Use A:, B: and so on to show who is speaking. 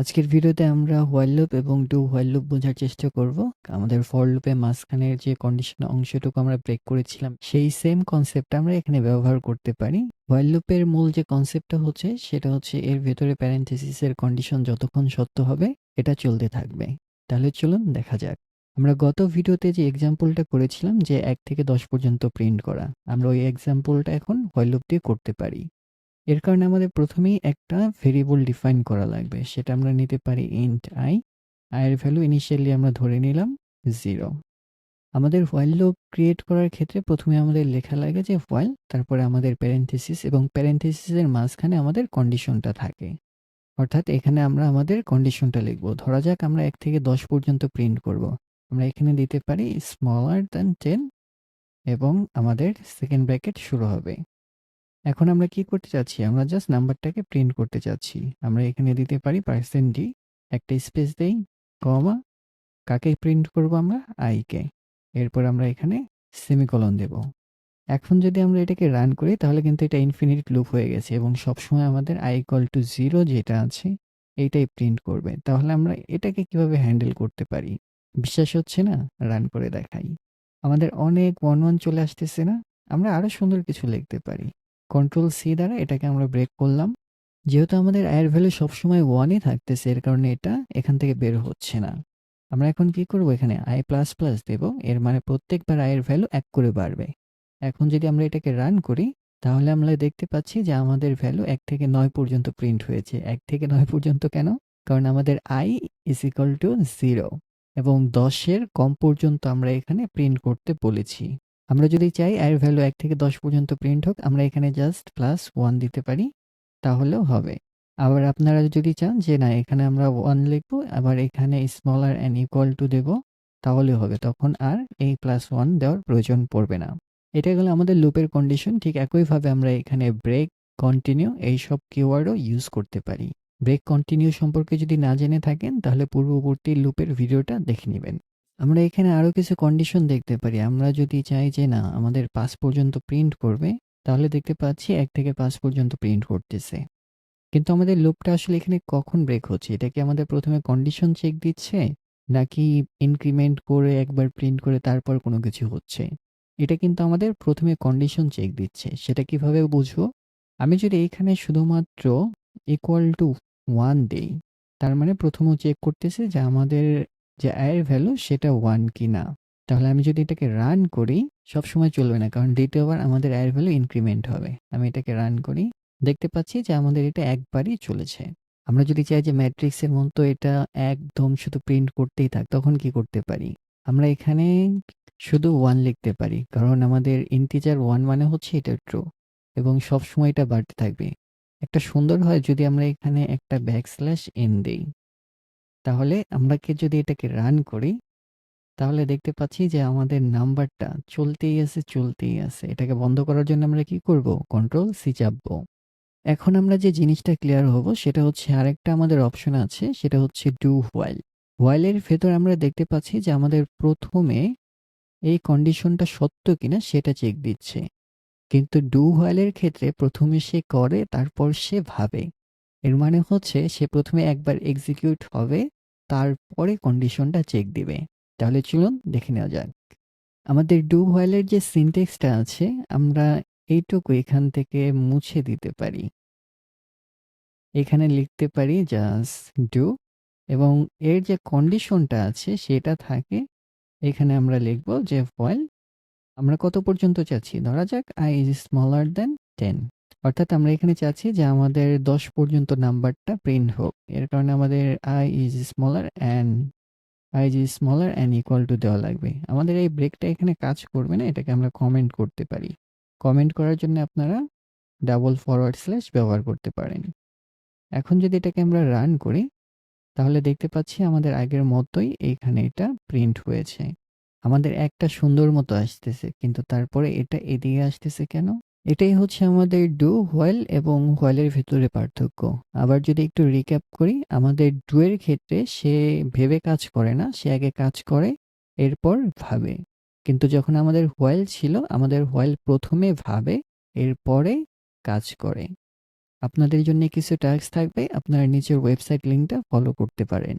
A: আজকের ভিডিওতে আমরা হোয়াইল লুপ এবং ডু হোয়াইল লুপ বোঝার চেষ্টা করব। আমাদের ফর লুপে মাঝখানের যে কন্ডিশন অংশটুকু আমরা ব্রেক করেছিলাম, সেই সেম কনসেপ্ট আমরা এখানে ব্যবহার করতে পারি। হোয়াইল লুপের মূল যে কনসেপ্টটা হচ্ছে, সেটা হচ্ছে এর ভেতরে প্যারেন্থেসিসের কন্ডিশন যতক্ষণ সত্য হবে, এটা চলতে থাকবে। তাহলে চলুন দেখা যাক। আমরা গত ভিডিওতে যে এক্সাম্পলটা করেছিলাম, যে এক থেকে দশ পর্যন্ত প্রিন্ট করা, আমরা ওই এক্সাম্পলটা এখন হোয়াইল লুপ দিয়ে করতে পারি। এর কারণে আমাদের প্রথমেই একটা ভেরিয়েবল ডিফাইন করা লাগবে। সেটা আমরা নিতে পারি ইন্ট আই আয়ের ভ্যালু ইনিশিয়ালি আমরা ধরে নিলাম জিরো আমাদের হোয়াইল লুপ ক্রিয়েট করার ক্ষেত্রে প্রথমে আমাদের লেখা লাগে যে হোয়াইল তারপরে আমাদের প্যারেন্থেসিস এবং প্যারেন্থেসিসের মাঝখানে আমাদের কন্ডিশনটা থাকে। অর্থাৎ এখানে আমরা আমাদের কন্ডিশনটা লিখব। ধরা যাক আমরা এক থেকে দশ পর্যন্ত প্রিন্ট করব। আমরা এখানে দিতে পারি স্মলার দ্যান টেন এবং আমাদের সেকেন্ড ব্র্যাকেট শুরু হবে। এখন আমরা কি করতে চাচ্ছি? আমরা জাস্ট নাম্বারটাকে প্রিন্ট করতে চাচ্ছি। আমরা এখানে দিতে পারি পার্সেন্ট ডি একটা স্পেস দেই কমা কাকে প্রিন্ট করব আমরা? আইকে এরপর আমরা এখানে সেমিকলন দেব। এখন যদি আমরা এটাকে রান করি, তাহলে কিন্তু এটা ইনফিনিট লুপ হয়ে গেছে এবং সবসময় আমাদের আই ইকুয়াল টু জিরো যেটা আছে, এইটাই প্রিন্ট করবে। তাহলে আমরা এটাকে কীভাবে হ্যান্ডেল করতে পারি? বিশ্বাস হচ্ছে না? রান করে দেখাই। আমাদের অনেক ওয়ান ওয়ান চলে আসতেছে না? আমরা আরও সুন্দর কিছু লিখতে পারি। কন্ট্রোল সি দ্বারা এটাকে আমরা ব্রেক করলাম। যেহেতু আমাদের আয়ের ভ্যালু সবসময় ওয়ানই থাকতেছে, এর কারণে এটা এখান থেকে বের হচ্ছে না। আমরা এখন কি করব? এখানে আই প্লাস প্লাস দেব। এর মানে প্রত্যেকবার আয়ের ভ্যালু এক করে বাড়বে। এখন যদি আমরা এটাকে রান করি, তাহলে আমরা দেখতে পাচ্ছি যে আমাদের ভ্যালু এক থেকে নয় পর্যন্ত প্রিন্ট হয়েছে। এক থেকে নয় পর্যন্ত কেন? কারণ আমাদের i is equal to zero এবং দশের কম পর্যন্ত আমরা এখানে প্রিন্ট করতে বলেছি। আমরা যদি চাই আয়ের ভ্যালু এক থেকে দশ পর্যন্ত প্রিন্ট হোক, আমরা এখানে জাস্ট প্লাস ওয়ান দিতে পারি, তাহলেও হবে। আবার আপনারা যদি চান যে না, এখানে আমরা ওয়ান লিখব, আবার এখানে স্মলার অ্যান্ড ইকুয়াল টু দেবো তাহলে হবে। তখন আর এই প্লাস ওয়ান দেওয়ার প্রয়োজন পড়বে না। এটা গেল আমাদের লুপের কন্ডিশন ঠিক একইভাবে আমরা এখানে ব্রেক কন্টিনিউ এইসব কিওয়ার্ডও ইউজ করতে পারি। ব্রেক কন্টিনিউ সম্পর্কে যদি না জেনে থাকেন, তাহলে পূর্ববর্তী লুপের ভিডিওটা দেখে নেবেন। আমরা এখানে আরও কিছু কন্ডিশন দেখতে পারি। আমরা যদি চাই যে, না, আমাদের পাঁচ পর্যন্ত প্রিন্ট করবে, তাহলে দেখতে পাচ্ছি এক থেকে পাঁচ পর্যন্ত প্রিন্ট করতেছে। কিন্তু আমাদের লুপটা আসলে এখানে কখন ব্রেক হচ্ছে? এটা কি আমাদের প্রথমে কন্ডিশন চেক দিচ্ছে, নাকি ইনক্রিমেন্ট করে একবার প্রিন্ট করে তারপর কোনো কিছু হচ্ছে? এটা কিন্তু আমাদের প্রথমে কন্ডিশন চেক দিচ্ছে। সেটা কীভাবে বুঝব? আমি যদি এখানে শুধুমাত্র ইকুয়াল টু ওয়ান দেই, তার মানে প্রথমে চেক করতেছে যে আমাদের যে আয়ের ভ্যালু সেটা ওয়ান কি না তাহলে আমি যদি এটাকে রান করি সব সময় চলবে না, কারণ দ্বিতীয়বার আমাদের আয়ের ভ্যালু ইনক্রিমেন্ট হবে। আমি এটাকে রান করি, দেখতে পাচ্ছি যে আমাদের এটা একবারই চলেছে। আমরা যদি চাই যে ম্যাট্রিক্সের মতো এটা একদম শুধু প্রিন্ট করতেই থাক, তখন কি করতে পারি? আমরা এখানে শুধু ওয়ান লিখতে পারি, কারণ আমাদের ইন্টিজার ওয়ান মানে হচ্ছে এটা ট্রু এবং সব সময় এটা বাড়তে থাকবে। একটা সুন্দর হয় যদি আমরা এখানে একটা ব্যাকস্ল্যাশ এন দেই। তাহলে আমরা কি যদি এটাকে রান করি, তাহলে দেখতে পাচ্ছি যে আমাদের নাম্বারটা চলতেই আছে চলতেই আছে। এটাকে বন্ধ করার জন্য আমরা কি করব? কন্ট্রোল সি চাপবো। এখন আমরা যে জিনিসটা ক্লিয়ার হব, সেটা হচ্ছে আরেকটা আমাদের অপশন আছে, সেটা হচ্ছে ডু হোয়াইল হোয়াইলের ভেতর আমরা দেখতে পাচ্ছি যে আমাদের প্রথমে এই কন্ডিশনটা সত্য কিনা সেটা চেক দিচ্ছে। কিন্তু ডু হোয়াইলের ক্ষেত্রে প্রথমে সে করে, তারপর সে ভাবে। এর মানে হচ্ছে সে প্রথমে একবার এক্সিকিউট হবে, তারপরে কন্ডিশনটা চেক দিবে। তাহলে চলুন দেখে নেওয়া যাক। আমাদের ডু হোয়াইলের যে সিনটেক্সটা আছে, আমরা এইটুকু এখান থেকে মুছে দিতে পারি। এখানে লিখতে পারি জাস্ট ডু এবং এর যে কন্ডিশনটা আছে, সেটা থাকে, এখানে আমরা লিখব যে হোয়াইল আমরা কত পর্যন্ত চাচ্ছি? ধরা যাক i is smaller than ten অর্থাৎ আমরা এখানে চাচ্ছি যে আমাদের দশ পর্যন্ত নাম্বারটা প্রিন্ট হোক। এর কারণে আমাদের i is smaller and i is smaller and equal to দেওয়া লাগবে। আমাদের এই ব্রেকটা এখানে কাজ করবে না, এটাকে আমরা কমেন্ট করতে পারি। কমেন্ট করার জন্য আপনারা ডাবল ফরওয়ার্ড স্ল্যাশ ব্যবহার করতে পারেন। এখন যদি এটাকে আমরা রান করি, তাহলে দেখতে পাচ্ছি আমাদের আগের মতোই এইখানে এটা প্রিন্ট হয়েছে। আমাদের একটা সুন্দর মতো আসতেছে, কিন্তু তারপরে এটা এদিকে আসতেছে কেন? এটাই হচ্ছে আমাদের ডু হোয়েল এবং হোয়েলের ভেতরে পার্থক্য। আবার যদি একটু রিক্যাপ করি, আমাদের ডু এর ক্ষেত্রে সে ভেবে কাজ করে না, সে আগে কাজ করে, এরপর ভাবে। কিন্তু যখন আমাদের হোয়েল ছিল, আমাদের হোয়েল প্রথমে ভাবে, এরপরে কাজ করে। আপনাদের জন্য কিছু টাস্ক থাকবে, আপনারা নিচের ওয়েবসাইট লিঙ্কটা ফলো করতে পারেন।